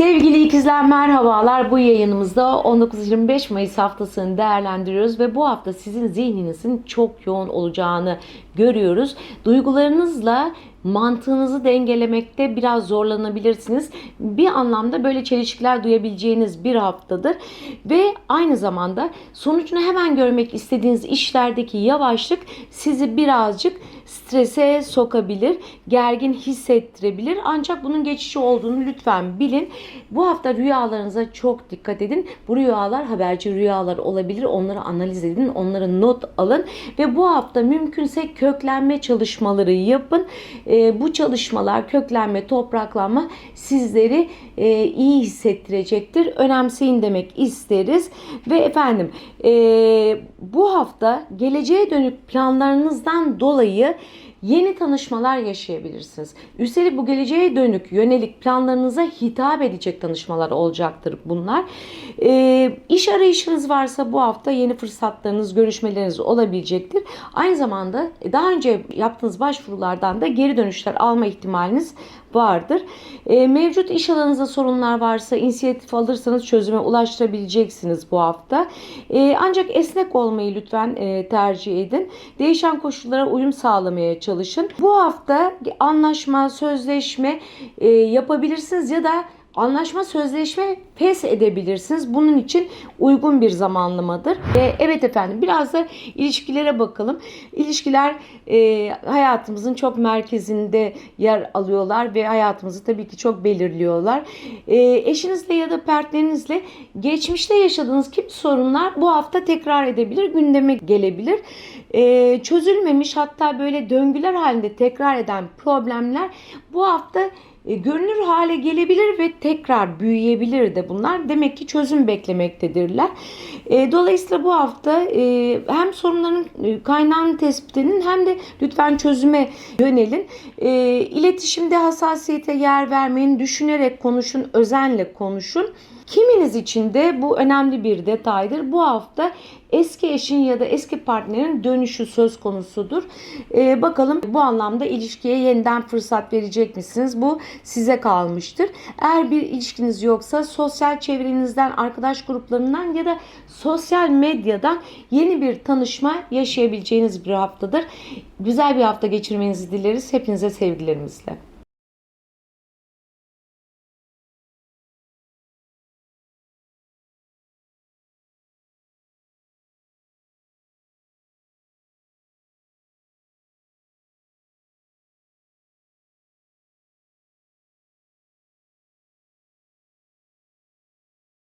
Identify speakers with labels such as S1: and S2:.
S1: Sevgili ikizler merhabalar. Bu yayınımızda 19-25 Mayıs haftasını değerlendiriyoruz ve bu hafta sizin zihninizin çok yoğun olacağını görüyoruz. Duygularınızla mantığınızı dengelemekte biraz zorlanabilirsiniz. Bir anlamda böyle çelişkiler duyabileceğiniz bir haftadır ve aynı zamanda sonucunu hemen görmek istediğiniz işlerdeki yavaşlık sizi birazcık strese sokabilir, gergin hissettirebilir. Ancak bunun geçici olduğunu lütfen bilin. Bu hafta rüyalarınıza çok dikkat edin. Bu rüyalar haberci rüyalar olabilir. Onları analiz edin, onları not alın ve bu hafta mümkünse köklenme çalışmaları yapın. Ee, bu çalışmalar, köklenme, topraklanma sizleri e, iyi hissettirecektir. Önemseyin demek isteriz. Ve efendim e, bu hafta geleceğe dönük planlarınızdan dolayı yeni tanışmalar yaşayabilirsiniz. Üstelik bu geleceğe dönük yönelik planlarınıza hitap edecek tanışmalar olacaktır bunlar. E, iş arayışınız varsa bu hafta yeni fırsatlarınız, görüşmeleriniz olabilecektir. Aynı zamanda daha önce yaptığınız başvurulardan da geri dönüşler alma ihtimaliniz vardır. E, mevcut iş alanınızda sorunlar varsa inisiyatif alırsanız çözüme ulaştırabileceksiniz bu hafta. E, ancak esnek olmayı lütfen e, tercih edin. Değişen koşullara uyum sağlamaya çalışın. Bu hafta anlaşma, sözleşme e, yapabilirsiniz ya da Anlaşma, sözleşme pes edebilirsiniz. Bunun için uygun bir zamanlamadır. E, evet efendim biraz da ilişkilere bakalım. İlişkiler e, hayatımızın çok merkezinde yer alıyorlar ve hayatımızı tabii ki çok belirliyorlar. E, eşinizle ya da partnerinizle geçmişte yaşadığınız kimi sorunlar bu hafta tekrar edebilir, gündeme gelebilir. E, çözülmemiş hatta böyle döngüler halinde tekrar eden problemler bu hafta e, görünür hale gelebilir ve tekrar büyüyebilir de bunlar. Demek ki çözüm beklemektedirler. E, dolayısıyla bu hafta e, hem sorunların e, kaynağını tespit hem de lütfen çözüme yönelin. E, iletişimde hassasiyete yer vermeyin. Düşünerek konuşun, özenle konuşun. Kiminiz için de bu önemli bir detaydır. Bu hafta eski eşin ya da eski partnerin dönüşü söz konusudur. Ee, bakalım bu anlamda ilişkiye yeniden fırsat verecek misiniz? Bu size kalmıştır. Eğer bir ilişkiniz yoksa sosyal çevrenizden, arkadaş gruplarından ya da sosyal medyadan yeni bir tanışma yaşayabileceğiniz bir haftadır. Güzel bir hafta geçirmenizi dileriz. Hepinize sevgilerimizle.